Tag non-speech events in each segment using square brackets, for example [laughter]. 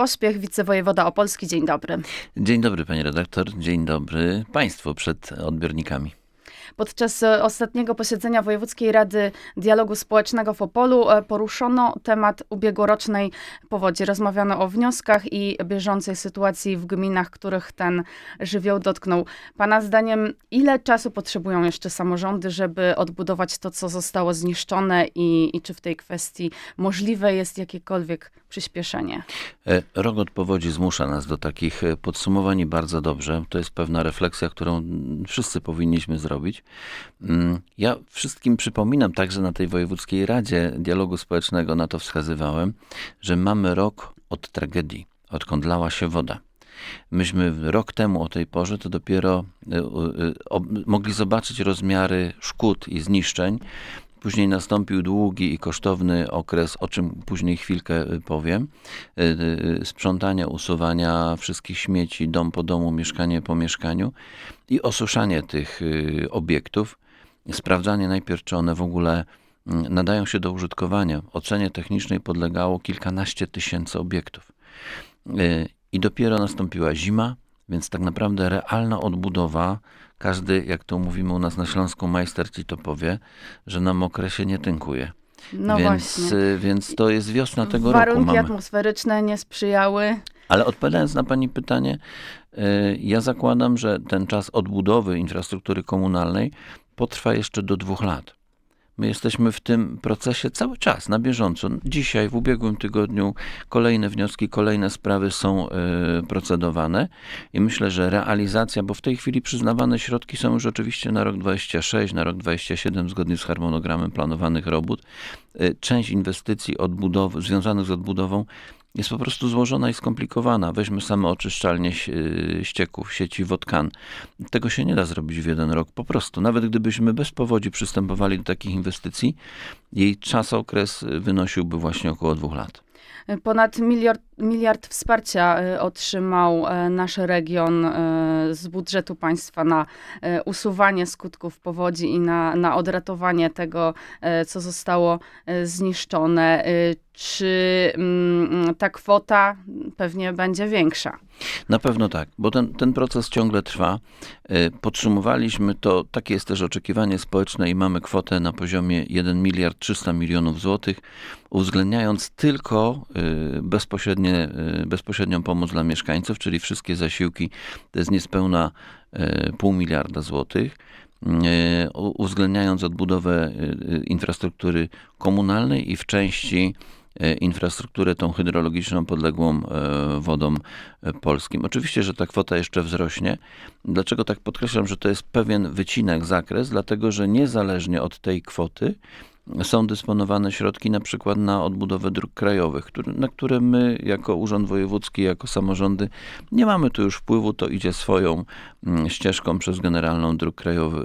Ośpiech, wicewojewoda opolski, dzień dobry. Dzień dobry, pani redaktor. Dzień dobry państwu przed odbiornikami. Podczas e, ostatniego posiedzenia Wojewódzkiej Rady Dialogu Społecznego w Opolu e, poruszono temat ubiegłorocznej powodzi. Rozmawiano o wnioskach i bieżącej sytuacji w gminach, których ten żywioł dotknął. Pana zdaniem, ile czasu potrzebują jeszcze samorządy, żeby odbudować to, co zostało zniszczone i, i czy w tej kwestii możliwe jest jakiekolwiek przyspieszenie? E, Rok od powodzi zmusza nas do takich e, podsumowań bardzo dobrze. To jest pewna refleksja, którą mm, wszyscy powinniśmy zrobić. Mm, Ja wszystkim przypominam, także na tej Wojewódzkiej Radzie Dialogu Społecznego na to wskazywałem, że mamy rok od tragedii, odkąd lała się woda. Myśmy rok temu o tej porze to dopiero ob- mogli zobaczyć rozmiary szkód i zniszczeń. Później nastąpił długi i kosztowny okres, o czym później chwilkę y, powiem, y, y, sprzątania, usuwania wszystkich śmieci, dom po domu, mieszkanie po mieszkaniu i osuszanie tych obiektów, sprawdzanie najpierw, czy one w ogóle mm, nadają się do użytkowania. Ocenie technicznej podlegało kilkanaście tysięcy obiektów. I dopiero nastąpiła zima, więc tak naprawdę realna odbudowa, każdy, jak to mówimy u nas na Śląsku, majster ci to powie, że na mokre się nie tynkuje. No więc, właśnie. y, więc to jest wiosna tego Warunki roku. Mamy. atmosferyczne nie sprzyjały. Ale odpowiadając na Pani pytanie, y, ja zakładam, że ten czas odbudowy infrastruktury komunalnej potrwa jeszcze do dwóch lat. My jesteśmy w tym procesie cały czas, na bieżąco. Dzisiaj, w ubiegłym tygodniu, kolejne wnioski, kolejne sprawy są y, procedowane i myślę, że realizacja, bo w tej chwili przyznawane środki są już oczywiście na rok 26, na rok 27, zgodnie z harmonogramem planowanych robót. Y, część inwestycji odbudowy, związanych z odbudową jest po prostu złożona i skomplikowana. Weźmy same oczyszczalnie y, ścieków, sieci Wodkan. Tego się nie da zrobić w jeden rok. Po prostu, nawet gdybyśmy bez powodzi przystępowali do takich inwestycji, jej czas okres wynosiłby właśnie około dwóch lat. Ponad miliard, miliard wsparcia y, otrzymał e, nasz region e, z budżetu państwa na usuwanie skutków powodzi i na, na odratowanie tego, co zostało zniszczone. Y, Czy mm, ta kwota pewnie będzie większa? Na pewno tak, bo ten, ten proces ciągle trwa. Y, Podsumowaliśmy to, takie jest też oczekiwanie społeczne i mamy kwotę na poziomie 1 miliard 300 milionów złotych, uwzględniając tylko y, bezpośrednie, y, bezpośrednią pomoc dla mieszkańców, czyli wszystkie zasiłki, to jest niespełna y, pół miliarda złotych. y, Uwzględniając odbudowę infrastruktury komunalnej i w części infrastrukturę tą hydrologiczną podległą wodom polskim. Oczywiście, że ta kwota jeszcze wzrośnie. Dlaczego tak podkreślam, że to jest pewien wycinek, zakres? Dlatego, że niezależnie od tej kwoty są dysponowane środki na przykład na odbudowę dróg krajowych, który, na które my jako Urząd Wojewódzki, jako samorządy nie mamy tu już wpływu, to idzie swoją mm, ścieżką przez Generalną, Dróg Krajowy,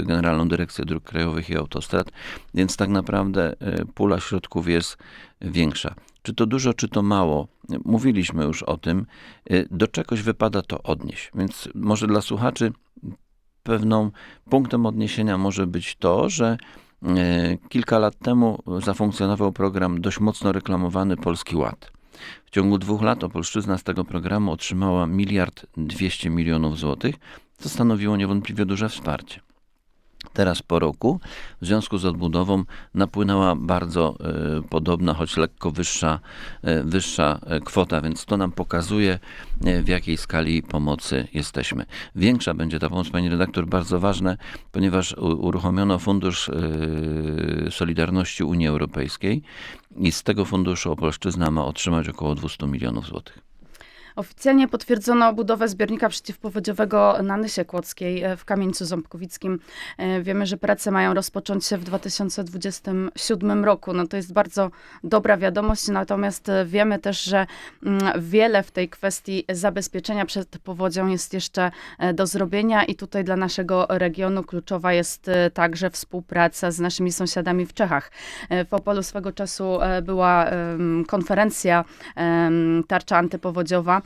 y, Generalną Dyrekcję Dróg Krajowych i Autostrad, więc tak naprawdę y, pula środków jest większa. Czy to dużo, czy to mało? Mówiliśmy już o tym. Y, Do czegoś wypada to odnieść. Więc może dla słuchaczy pewną punktem odniesienia może być to, że kilka lat temu zafunkcjonował program dość mocno reklamowany Polski Ład. W ciągu dwóch lat Opolszczyzna z tego programu otrzymała miliard 200 milionów złotych, co stanowiło niewątpliwie duże wsparcie. Teraz po roku, w związku z odbudową, napłynęła bardzo e, podobna, choć lekko wyższa, e, wyższa e, kwota, więc to nam pokazuje, w jakiej skali pomocy jesteśmy. Większa będzie ta pomoc, pani redaktor, bardzo ważne, ponieważ uruchomiono Fundusz Solidarności Unii Europejskiej i z tego funduszu Opolszczyzna ma otrzymać około 200 milionów złotych. Oficjalnie potwierdzono budowę zbiornika przeciwpowodziowego na Nysie Kłodzkiej e, w Kamieńcu Ząbkowickim. E, Wiemy, że prace mają rozpocząć się w 2027 roku. No to jest bardzo dobra wiadomość, natomiast e, wiemy też, że mm, wiele w tej kwestii zabezpieczenia przed powodzią jest jeszcze do zrobienia i tutaj dla naszego regionu kluczowa jest także współpraca z naszymi sąsiadami w Czechach. W Opolu swego czasu była konferencja tarcza antypowodziowa,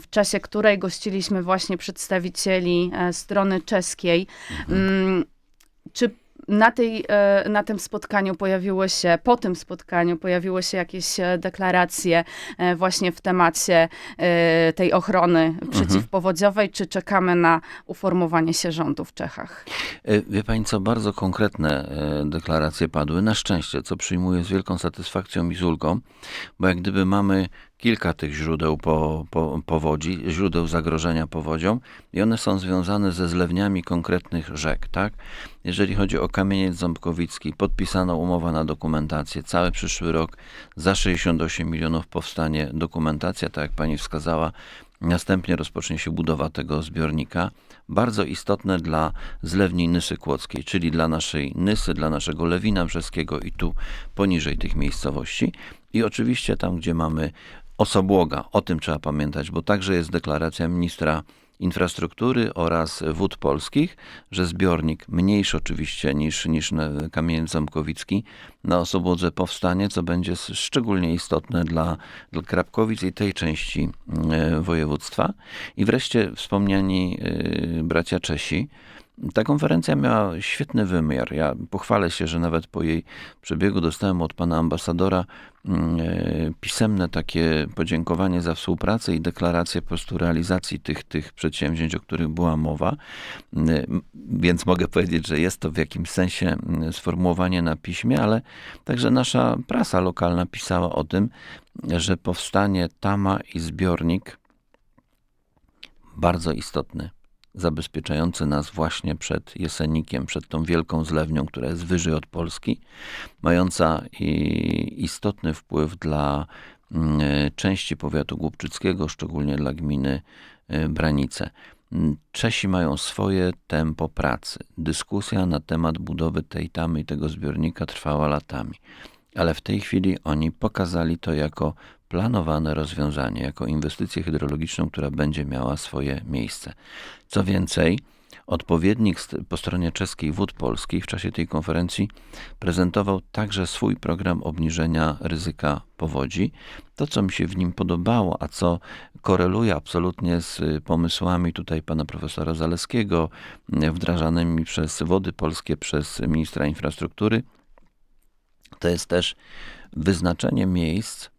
w czasie której gościliśmy właśnie przedstawicieli e, strony czeskiej. Mm, Czy na, tej, e, na tym spotkaniu pojawiły się, po tym spotkaniu pojawiły się jakieś e, deklaracje właśnie w temacie tej ochrony przeciwpowodziowej, czy czekamy na uformowanie się rządu w Czechach? Wie pani co, bardzo konkretne deklaracje padły, na szczęście, co przyjmuję z wielką satysfakcją i z ulgą, bo jak gdyby mamy kilka tych źródeł po, po, powodzi, źródeł zagrożenia powodzią i one są związane ze zlewniami konkretnych rzek, tak? Jeżeli chodzi o kamieniec ząbkowicki, podpisano umowa na dokumentację, cały przyszły rok za 68 milionów powstanie dokumentacja, tak jak pani wskazała, Następnie rozpocznie się budowa tego zbiornika, bardzo istotne dla zlewni Nysy Kłodzkiej, czyli dla naszej Nysy, dla naszego Lewina Brzeskiego i tu poniżej tych miejscowości. I oczywiście tam, gdzie mamy osobłoga, o tym trzeba pamiętać, bo także jest deklaracja ministra infrastruktury oraz wód polskich, że zbiornik mniejszy oczywiście niż, niż na kamieniec ząbkowicki na Osobłodze powstanie, co będzie szczególnie istotne dla, dla Krapkowic i tej części e, województwa. I wreszcie wspomniani e, bracia Czesi. Ta konferencja miała świetny wymiar. Ja pochwalę się, że nawet po jej przebiegu dostałem od pana ambasadora pisemne takie podziękowanie za współpracę i deklarację po prostu realizacji tych, tych przedsięwzięć, o których była mowa. Mm, Więc mogę powiedzieć, że jest to w jakimś sensie mm, sformułowanie na piśmie, ale także nasza prasa lokalna pisała o tym, że powstanie tama i zbiornik bardzo istotny, zabezpieczający nas właśnie przed Jesenikiem, przed tą wielką zlewnią, która jest wyżej od Polski, mająca istotny wpływ dla mm, części powiatu głubczyckiego, szczególnie dla gminy e, Branice. Mm, Czesi mają swoje tempo pracy. Dyskusja na temat budowy tej tamy i tego zbiornika trwała latami. Ale w tej chwili oni pokazali to jako planowane rozwiązanie, jako inwestycję hydrologiczną, która będzie miała swoje miejsce. Co więcej, odpowiednik po stronie czeskiej Wód Polskich w czasie tej konferencji prezentował także swój program obniżenia ryzyka powodzi. To, co mi się w nim podobało, a co koreluje absolutnie z y, pomysłami tutaj pana profesora Zaleskiego, y, wdrażanymi przez Wody Polskie, przez ministra infrastruktury, to jest też wyznaczenie miejsc,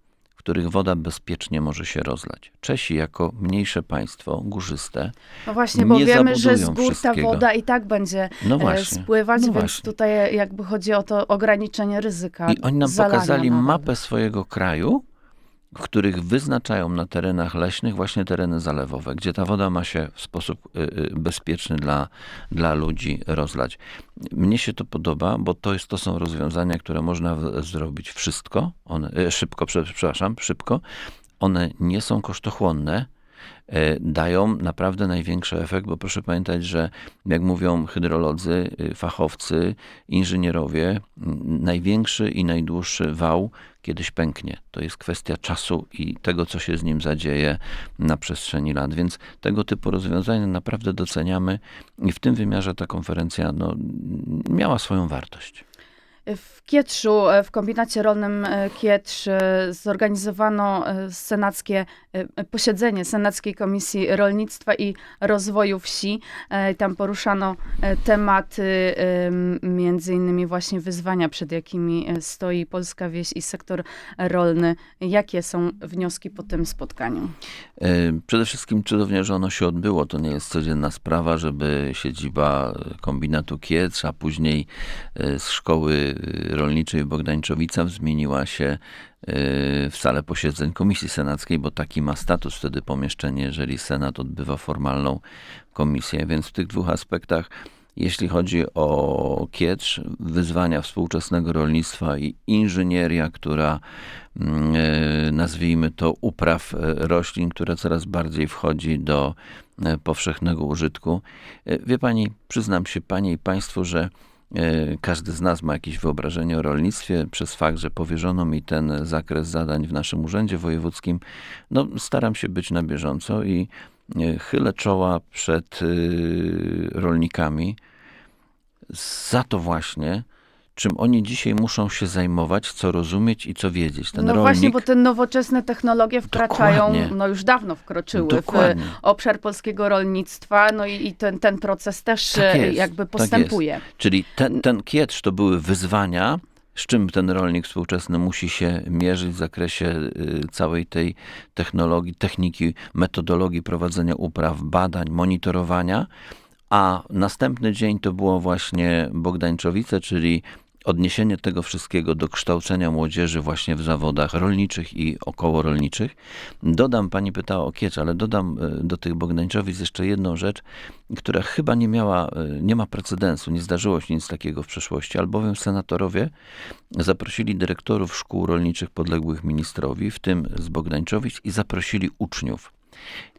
których woda bezpiecznie może się rozlać. Czesi jako mniejsze państwo, górzyste, No właśnie, bo Nie wiemy, że z gór ta woda i tak będzie no e, właśnie. spływać, no więc właśnie. tutaj jakby chodzi o to ograniczenie ryzyka. I oni nam pokazali mapę swojego kraju, których wyznaczają na terenach leśnych właśnie tereny zalewowe, gdzie ta woda ma się w sposób y, y, bezpieczny dla, dla ludzi rozlać. Mnie się to podoba, bo to, jest, to są rozwiązania, które można w, zrobić wszystko, one, y, szybko, prze- przepraszam, szybko. One nie są kosztochłonne, e, dają naprawdę największy efekt, bo proszę pamiętać, że jak mówią hydrolodzy, y, fachowcy, inżynierowie, największy i najdłuższy wał kiedyś pęknie. To jest kwestia czasu i tego, co się z nim zadzieje na przestrzeni lat. Więc tego typu rozwiązania naprawdę doceniamy i w tym wymiarze ta konferencja no, miała swoją wartość. W Kietrzu, e, w kombinacie rolnym e, Kietrz e, zorganizowano senackie posiedzenie Senackiej Komisji Rolnictwa i Rozwoju Wsi. Tam poruszano tematy, między innymi właśnie wyzwania, przed jakimi stoi polska wieś i sektor rolny. Jakie są wnioski po tym spotkaniu? Przede wszystkim cudownie, że ono się odbyło. To nie jest codzienna sprawa, żeby siedziba kombinatu Kietrz, a później z szkoły rolniczej w Bogdańczowicach zmieniła się e, w salę posiedzeń Komisji Senackiej, bo taki ma status wtedy pomieszczenie, jeżeli Senat odbywa formalną komisję. Więc w tych dwóch aspektach jeśli chodzi o Kietrz, wyzwania współczesnego rolnictwa i inżynieria, która mm, e, nazwijmy to upraw e, roślin, która coraz bardziej wchodzi do powszechnego użytku. Wie pani, przyznam się panie i państwu, że każdy z nas ma jakieś wyobrażenie o rolnictwie przez fakt, że powierzono mi ten zakres zadań w naszym urzędzie wojewódzkim. No, staram się być na bieżąco i e, chylę czoła przed y, rolnikami za to właśnie, czym oni dzisiaj muszą się zajmować, co rozumieć i co wiedzieć. Ten no rolnik, właśnie, bo te nowoczesne technologie wkraczają, Dokładnie. no już dawno wkroczyły Dokładnie. w obszar polskiego rolnictwa, no i, i ten, ten proces też Tak jest, jakby tak postępuje. Czyli ten, ten kietrz to były wyzwania, z czym ten rolnik współczesny musi się mierzyć w zakresie y, całej tej technologii, techniki, metodologii prowadzenia upraw, badań, monitorowania. A następny dzień to było właśnie Bogdańczowice, czyli odniesienie tego wszystkiego do kształcenia młodzieży właśnie w zawodach rolniczych i okołorolniczych. Dodam, pani pytała o kiecz, ale dodam y, do tych Bogdańczowic jeszcze jedną rzecz, która chyba nie miała, y, nie ma precedensu, nie zdarzyło się nic takiego w przeszłości, albowiem senatorowie zaprosili dyrektorów szkół rolniczych podległych ministrowi, w tym z Bogdańczowic i zaprosili uczniów.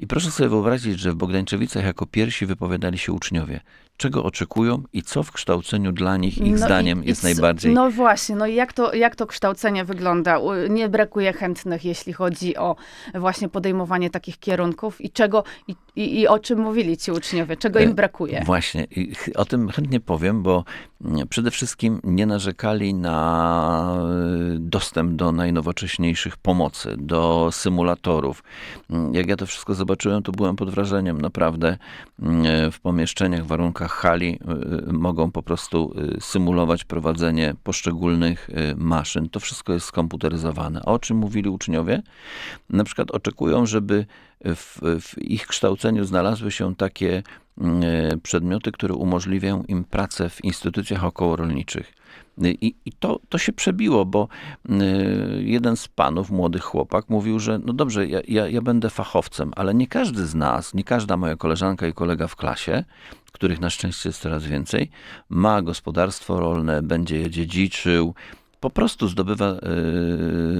I proszę sobie wyobrazić, że w Bogdańczowicach jako pierwsi wypowiadali się uczniowie. Czego oczekują i co w kształceniu dla nich, ich No zdaniem, i jest najbardziej No właśnie, no i jak to, jak to kształcenie wygląda? Nie brakuje chętnych, jeśli chodzi o właśnie podejmowanie takich kierunków i czego, i, i, i o czym mówili ci uczniowie, czego im E, brakuje? Właśnie, o tym chętnie powiem, bo mm, przede wszystkim nie narzekali na y, dostęp do najnowocześniejszych pomocy, do symulatorów. Mm, Jak ja to wszystko zobaczyłem, to byłem pod wrażeniem. Naprawdę mm, w pomieszczeniach, w warunkach hali y, y, mogą po prostu y, symulować prowadzenie poszczególnych maszyn. To wszystko jest skomputeryzowane. O czym mówili uczniowie? Na przykład oczekują, żeby w, w ich kształceniu znalazły się takie mm, e, przedmioty, które umożliwiają im pracę w instytucjach okołorolniczych. I, I to, to się przebiło, bo mm, e, jeden z panów, młody chłopak, mówił, że no dobrze, ja, ja, ja będę fachowcem, ale nie każdy z nas, nie każda moja koleżanka i kolega w klasie, których na szczęście jest coraz więcej, ma gospodarstwo rolne, będzie je dziedziczył, po prostu zdobywa e,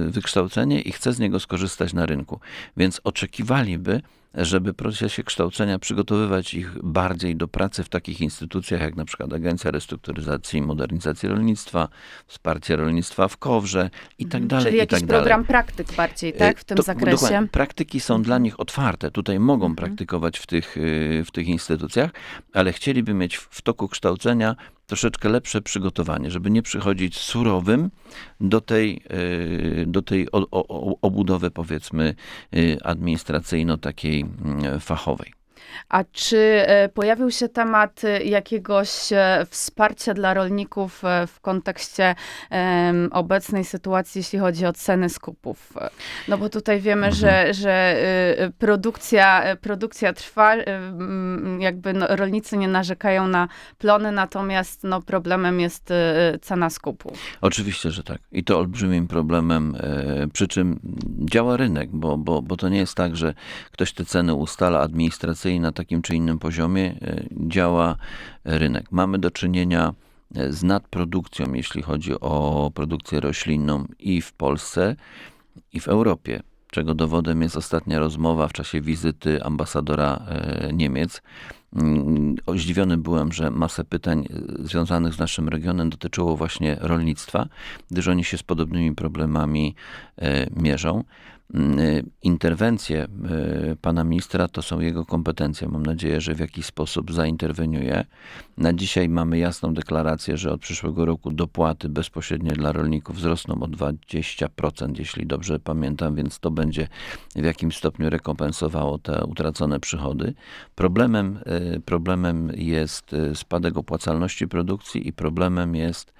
wykształcenie i chce z niego skorzystać na rynku. Więc oczekiwaliby, żeby w procesie kształcenia przygotowywać ich bardziej do pracy w takich instytucjach jak na przykład Agencja Restrukturyzacji i Modernizacji Rolnictwa, Wsparcie Rolnictwa w Kowrze i tak dalej, Mhm. Czyli i jakiś tak dalej. program praktyk bardziej, tak, w tym To- zakresie? dokładnie. Praktyki są dla nich otwarte. Tutaj mogą Mhm. praktykować w tych, y, w tych instytucjach, ale chcieliby mieć w toku kształcenia troszeczkę lepsze przygotowanie, żeby nie przychodzić surowym do tej, y, do tej obudowy, powiedzmy, y, administracyjno takiej mm, fachowej. A czy e, pojawił się temat e, jakiegoś e, wsparcia dla rolników w kontekście obecnej sytuacji, jeśli chodzi o ceny skupów? No bo tutaj wiemy, że, że e, produkcja, produkcja trwa, jakby no, rolnicy nie narzekają na plony, natomiast no, problemem jest cena skupu. Oczywiście, że tak. I to olbrzymim problemem, przy czym działa rynek, bo, bo, bo to nie jest tak, że ktoś te ceny ustala administracyjnie na takim czy innym poziomie, e, działa rynek. Mamy do czynienia e, z nadprodukcją, jeśli chodzi o produkcję roślinną i w Polsce, i w Europie. Czego dowodem jest ostatnia rozmowa w czasie wizyty ambasadora e, Niemiec. Mm, Zdziwiony byłem, że masę pytań związanych z naszym regionem dotyczyło właśnie rolnictwa, gdyż oni się z podobnymi problemami mierzą. Mm, e, Interwencje e, pana ministra to są jego kompetencje. Mam nadzieję, że w jakiś sposób zainterweniuje. Na dzisiaj mamy jasną deklarację, że od przyszłego roku dopłaty bezpośrednie dla rolników wzrosną o 20%, jeśli dobrze pamiętam, więc to będzie w jakimś stopniu rekompensowało te utracone przychody. Problemem, e, problemem jest spadek opłacalności produkcji i problemem jest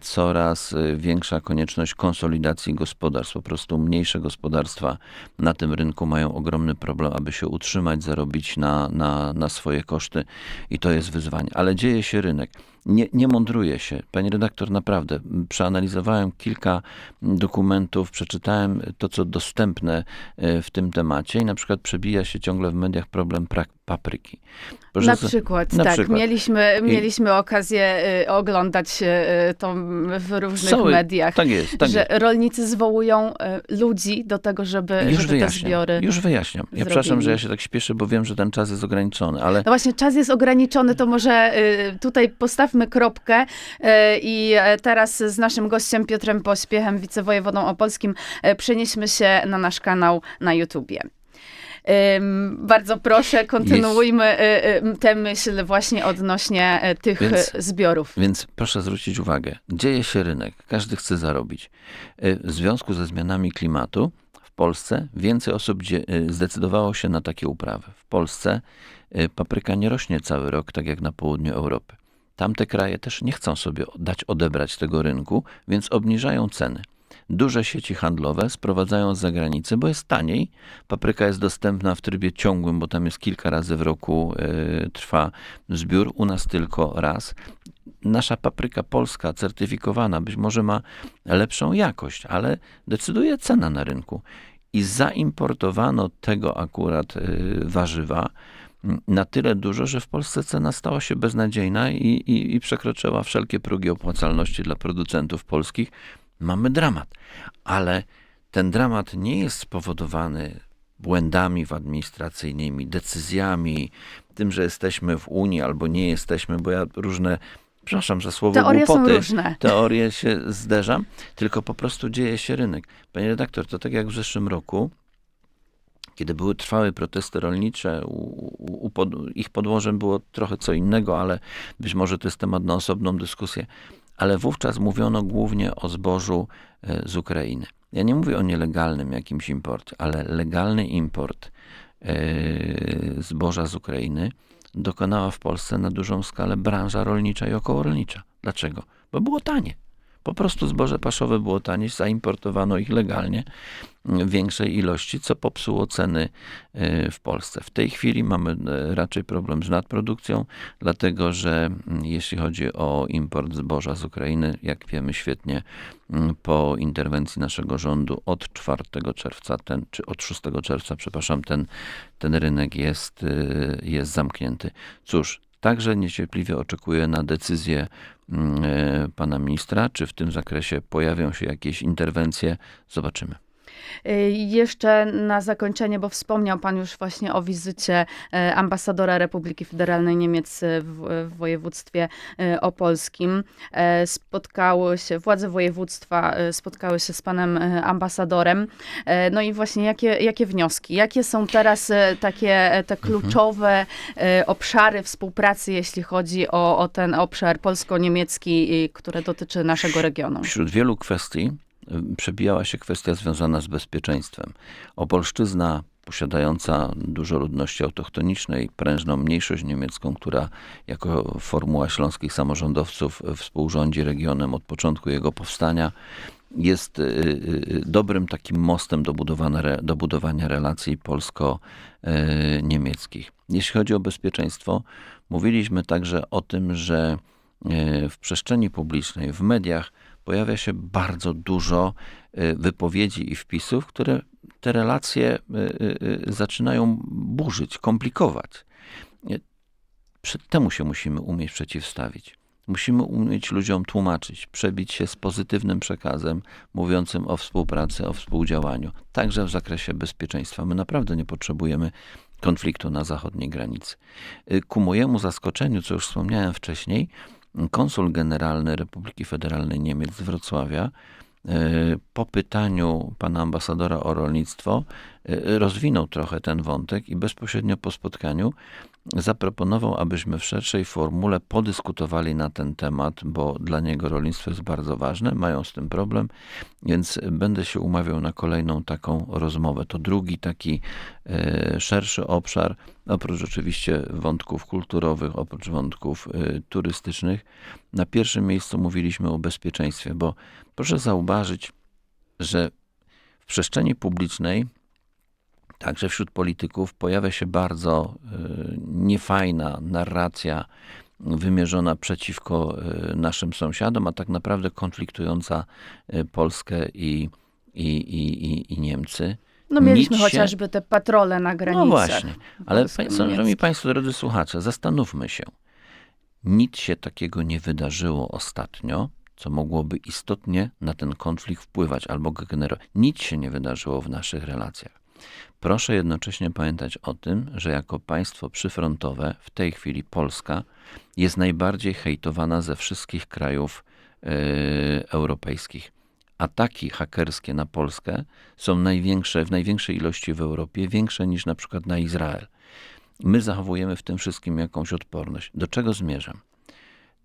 coraz e, większa konieczność konsolidacji gospodarstw. Po prostu mniejsze gospodarstwa na tym rynku mają ogromny problem, aby się utrzymać, zarobić na, na, na swoje koszty i to jest wyzwanie. Ale dzieje się rynek. Nie, nie mądruje się. Pani redaktor, naprawdę, przeanalizowałem kilka dokumentów, przeczytałem to, co dostępne e, w tym temacie i na przykład przebija się ciągle w mediach problem papryki. Proszę Na przykład, na tak. przykład. Mieliśmy, I- mieliśmy okazję y, oglądać y, to w różnych Cały- mediach. Tak jest, tak że jest. rolnicy zwołują ludzi do tego, żeby, Już żeby te wyjaśniam. zbiory. Już wyjaśniam. Ja przepraszam, zrobili. że ja się tak śpieszę, bo wiem, że ten czas jest ograniczony, ale No właśnie, czas jest ograniczony, to może tutaj postawmy kropkę y, i e, teraz z naszym gościem Piotrem Pośpiechem, wicewojewodą opolskim, e, przenieśmy się na nasz kanał na YouTubie. Bardzo proszę, kontynuujmy y, y, tę myśl właśnie odnośnie tych Więc- zbiorów. Więc proszę zwrócić uwagę, dzieje się rynek, każdy chce zarobić. W związku ze zmianami klimatu w Polsce więcej osób zdecydowało się na takie uprawy. W Polsce papryka nie rośnie cały rok, tak jak na południu Europy. Tamte kraje też nie chcą sobie dać odebrać tego rynku, więc obniżają ceny. Duże sieci handlowe sprowadzają z zagranicy, bo jest taniej. Papryka jest dostępna w trybie ciągłym, bo tam jest kilka razy w roku y, trwa zbiór, u nas tylko raz nasza papryka polska, certyfikowana, być może ma lepszą jakość, ale decyduje cena na rynku. I zaimportowano tego akurat y, warzywa na tyle dużo, że w Polsce cena stała się beznadziejna i, i, i przekroczyła wszelkie progi opłacalności dla producentów polskich. Mamy dramat. Ale ten dramat nie jest spowodowany błędami w administracyjnymi, decyzjami, tym, że jesteśmy w Unii albo nie jesteśmy, bo ja różne, przepraszam za słowo Teorie są głupoty, różne. [laughs] teorie się zderzam, tylko po prostu dzieje się rynek. Panie redaktor, to tak jak w zeszłym roku, kiedy były trwałe protesty rolnicze, u, u, u pod, ich podłożem było trochę co innego, ale być może to jest temat na osobną dyskusję. Ale wówczas mówiono głównie o zbożu e, z Ukrainy. Ja nie mówię o nielegalnym jakimś imporcie, ale legalny import e, zboża z Ukrainy dokonała w Polsce na dużą skalę branża rolnicza i okołorolnicza. Dlaczego? Bo było tanie. Po prostu zboże paszowe było tanie, zaimportowano ich legalnie w większej ilości, co popsuło ceny e, w Polsce. W tej chwili mamy e, raczej problem z nadprodukcją, dlatego że mm, jeśli chodzi o import zboża z Ukrainy, jak wiemy świetnie, mm, po interwencji naszego rządu od 4 czerwca, ten, czy od 6 czerwca, przepraszam, ten, ten rynek jest, y, jest zamknięty. Cóż, Także niecierpliwie oczekuję na decyzję mm, e, pana ministra, czy w tym zakresie pojawią się jakieś interwencje. Zobaczymy. Y, Jeszcze na zakończenie, bo wspomniał Pan już właśnie o wizycie e, ambasadora Republiki Federalnej Niemiec w, w województwie e, opolskim. E, Spotkały się, władze województwa e, spotkały się z Panem e, ambasadorem. E, No i właśnie jakie, jakie wnioski? Jakie są teraz e, takie e, te kluczowe e, obszary współpracy, jeśli chodzi o, o ten obszar polsko-niemiecki, który dotyczy naszego regionu? Wśród wielu kwestii przebijała się kwestia związana z bezpieczeństwem. Opolszczyzna posiadająca dużo ludności autochtonicznej, prężną mniejszość niemiecką, która jako formuła śląskich samorządowców współrządzi regionem od początku jego powstania, jest y, y, dobrym takim mostem do budowania, do budowania relacji polsko-niemieckich. Jeśli chodzi o bezpieczeństwo, mówiliśmy także o tym, że y, w przestrzeni publicznej, w mediach pojawia się bardzo dużo y, wypowiedzi i wpisów, które te relacje y, y, zaczynają burzyć, komplikować. Przed temu się musimy umieć przeciwstawić. Musimy umieć ludziom tłumaczyć, przebić się z pozytywnym przekazem mówiącym o współpracy, o współdziałaniu, także w zakresie bezpieczeństwa. My naprawdę nie potrzebujemy konfliktu na zachodniej granicy. Ku mojemu zaskoczeniu, co już wspomniałem wcześniej, konsul generalny Republiki Federalnej Niemiec z Wrocławia y, po pytaniu pana ambasadora o rolnictwo rozwinął trochę ten wątek i bezpośrednio po spotkaniu zaproponował, abyśmy w szerszej formule podyskutowali na ten temat, bo dla niego rolnictwo jest bardzo ważne, mają z tym problem, więc będę się umawiał na kolejną taką rozmowę. To drugi taki e, szerszy obszar, oprócz oczywiście wątków kulturowych, oprócz wątków e, turystycznych. Na pierwszym miejscu mówiliśmy o bezpieczeństwie, bo proszę zauważyć, że w przestrzeni publicznej Także wśród polityków pojawia się bardzo y, niefajna narracja wymierzona przeciwko y, naszym sąsiadom, a tak naprawdę konfliktująca y, Polskę i, i, i, i, Niemcy. No mieliśmy się- chociażby te patrole na granicach. No właśnie, ale szanowni Państwo, drodzy słuchacze, zastanówmy się. Nic się takiego nie wydarzyło ostatnio, co mogłoby istotnie na ten konflikt wpływać albo generować. Nic się nie wydarzyło w naszych relacjach. Proszę jednocześnie pamiętać o tym, że jako państwo przyfrontowe w tej chwili Polska jest najbardziej hejtowana ze wszystkich krajów e, europejskich. ataki hakerskie na Polskę są największe, w największej ilości w Europie, większe niż na przykład na Izrael. My zachowujemy w tym wszystkim jakąś odporność. Do czego zmierzam?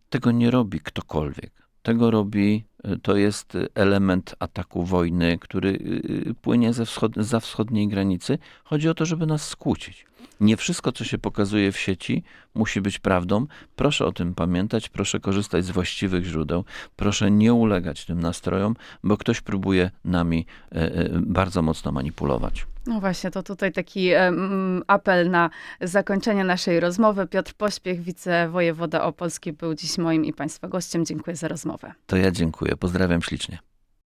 Tego nie robi ktokolwiek. Tego robi, to jest y, element ataku wojny, który y, płynie ze wschod, za wschodniej granicy. Chodzi o to, żeby nas skłócić. Nie wszystko, co się pokazuje w sieci, musi być prawdą. Proszę o tym pamiętać, proszę korzystać z właściwych źródeł, proszę nie ulegać tym nastrojom, bo ktoś próbuje nami bardzo mocno manipulować. No właśnie, to tutaj taki apel na zakończenie naszej rozmowy. Piotr Pośpiech, wicewojewoda opolski, był dziś moim i Państwa gościem. Dziękuję za rozmowę. To ja dziękuję. Pozdrawiam ślicznie.